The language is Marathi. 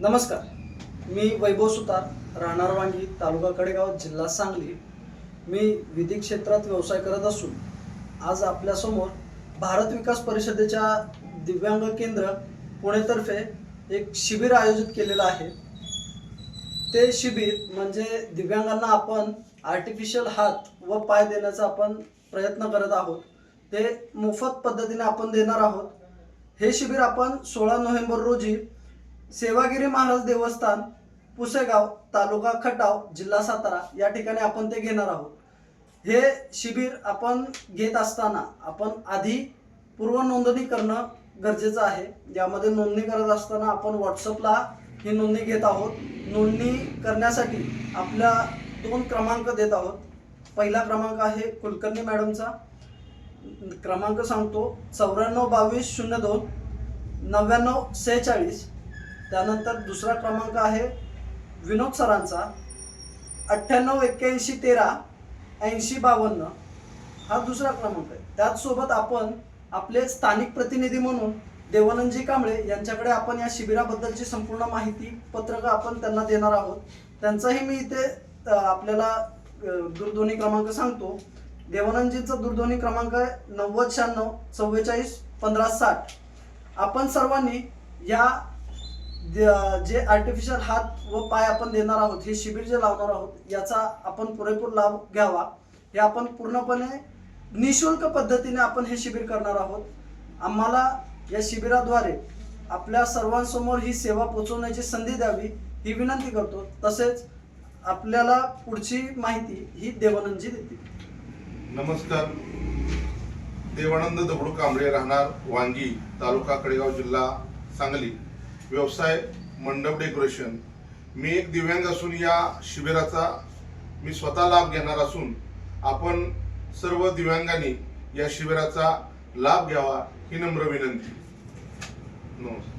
नमस्कार. मी वैभव सुतार राहणार वांगी तालुका कडेगाव जिल्हा सांगली. मी विधी क्षेत्रात व्यवसाय करत असून आज आपल्यासमोर भारत विकास परिषदेच्या दिव्यांग केंद्र पुणेतर्फे एक शिबिर आयोजित केलेलं आहे. ते शिबिर म्हणजे दिव्यांगांना आपण आर्टिफिशियल हात व पाय देण्याचा आपण प्रयत्न करत आहोत. ते मोफत पद्धतीने आपण देणार आहोत. हे शिबिर आपण सोळा नोव्हेंबर रोजी सेवागिरी महाराज देवस्थान पुसेगाव तालुका खटाव जिल्हा सातारा या ठिकाणी आपण ते घेणार आहोत. हे शिबिर आपण घेत असताना आपण आधी पूर्व नोंदणी करणं गरजेचं आहे. यामध्ये नोंदणी करत असताना आपण व्हॉट्सअपला ही नोंदणी घेत आहोत. नोंदणी करण्यासाठी आपल्या दोन क्रमांक देत आहोत. पहिला क्रमांक आहे कुलकर्णी मॅडमचा. क्रमांक सांगतो चौऱ्याण्णव बावीस शून्य दोन नव्याण्णव सेहेचाळीस. त्यानंतर दुसरा क्रमांक आहे विनोद सरांचा. अठ्ठ्याण्णव एक्क्याऐंशी तेरा ऐंशी बावन्न हा दुसरा क्रमांक आहे. त्याचसोबत आपण आपले स्थानिक प्रतिनिधी म्हणून देवानंदजी कांबळे यांच्याकडे आपण या शिबिराबद्दलची संपूर्ण माहिती पत्रकं आपण त्यांना देणार आहोत. त्यांचाही मी इथे आपल्याला दूरध्वनी क्रमांक सांगतो. देवानंदजींचा दूरध्वनी क्रमांक आहे नव्वद शहाण्णव चव्वेचाळीस पंधरा साठ. आपण सर्वांनी या जे आर्टिफिशियल हात व पाय आपण देणार आहोत हे शिबिर जे लावणार आहोत याचा आपण पुरेपूर लाभ घ्यावा. हे आपण पूर्णपणे निशुल्क पद्धतीने आपण हे शिबिर करणार आहोत. आम्हाला या शिबिराद्वारे आपल्या सर्वांसमोर ही सेवा पोचवण्याची संधी द्यावी ही विनंती करतो. तसेच आपल्याला पुढची माहिती ही देवानंदजी देतील. नमस्कार. देवानंद दगडू कांबळे राहणार वांगी तालुका कडेगाव जिल्हा सांगली. व्यवसाय मंडप डेकोरेशन. मी एक दिव्यांग असून या शिबिराचा मी स्वतः लाभ घेणार असून आपण सर्व दिव्यांगांनी या शिबिराचा लाभ घ्यावा ही नम्र विनंती. नमस्कार.